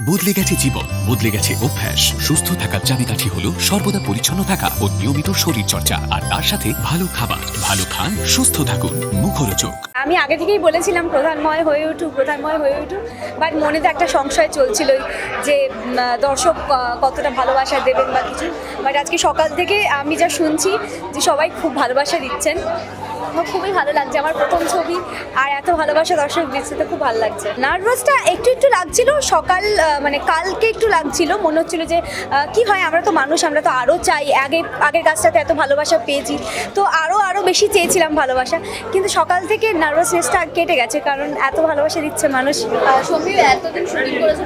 বদলে গেছে জীবন, বদলে গেছে অভ্যাস। সুস্থ থাকার চাবিকাঠি হলো সর্বদা পরিচ্ছন্ন থাকা ও নিয়মিত শরীর চর্চা আর তার সাথে ভালো খাবার। ভালো খান, সুস্থ থাকুন। মুখরোচক। আমি আগে থেকেই বলেছিলাম, প্রধানময় হয়ে উঠুক, প্রধানময় হয়ে উঠুক। বাট মনে তো একটা সংশয় চলছিলই যে দর্শক কতটা ভালোবাসা দেবেন বা কিছু। বাট আজকে সকাল থেকে আমি যা শুনছি যে সবাই খুব ভালোবাসা দিচ্ছেন। আমার খুবই ভালো লাগছে, আমার প্রথম ছবি। আর এত ভালোবাসা দর্শক দিচ্ছে তো খুব ভালো লাগছে। নার্ভাসটা একটু একটু লাগছিল, সকাল মানে কালকে একটু লাগছিল। মনে হচ্ছিল যে কি হয়, আমরা তো মানুষ, আমরা তো আরও চাই। আগে, আগের কাজটাতে এত ভালোবাসা পেয়েছি। তো আরও আরও বেশি চেয়েছিলাম ভালোবাসা। কিন্তু সকাল থেকে নার্ভাসনেসটা কেটে গেছে, কারণ এত ভালোবাসা দিচ্ছে মানুষ। এতদিন শুটিং করেছ।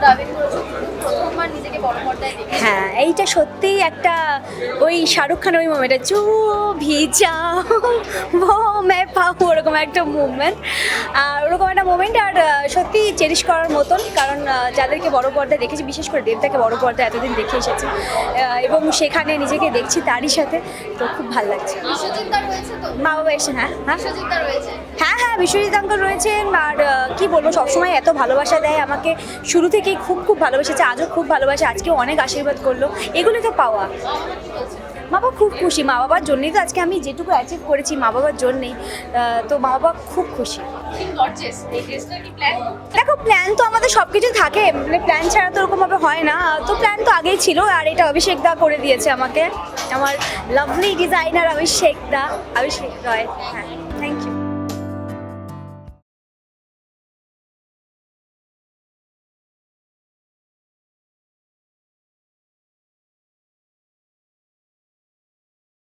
প্রথমবার নিজেকে বড় পর্দায় হ্যাঁ এইটা সত্যিই একটা ওই শাহরুখ খানের ওই মোমেন্টটা চু ভিজা ও মে পাও ওরকম একটা মুভমেন্ট আর ওরকম একটা মোমেন্ট আর সত্যি চেরিশ করার মতন কারণ যাদেরকে বড় পর্দায় দেখেছি বিশেষ করে দেবতাকে বড় পর্দায় এতদিন দেখে এসেছি এবং সেখানে নিজেকে দেখছি তারই সাথে তো খুব ভালো লাগছে। মা বাবা এসে হ্যাঁ? হ্যাঁ? হ্যাঁ হ্যাঁ বিশ্বজিৎ আঙ্কল রয়েছেন আর কি বলব সবসময় এত ভালোবাসা দেয় আমাকে। শুরু থেকেই খুব খুব ভালোবেসেছে আজও খুব ভালোবাসে আজকে অনেক আশীর্বাদ করল। এগুলো তো পাওয়া। মা বাবা খুব খুশি। মা বাবার জন্যই তো আজকে আমি যেটুকু অ্যাচিভ করেছি, মা বাবার জন্যেই। তো মা বাবা খুব খুশি। দেখো প্ল্যান তো আমাদের সব কিছু থাকে। মানে প্ল্যান ছাড়া তো ওরকমভাবে হয় না। তো প্ল্যান তো আগেই ছিল, আর এটা অভিষেক দা করে দিয়েছে আমাকে। আমার লাভলি ডিজাইনার অভিষেক দা। অভিষেক রয় হ্যাঁ। Thank you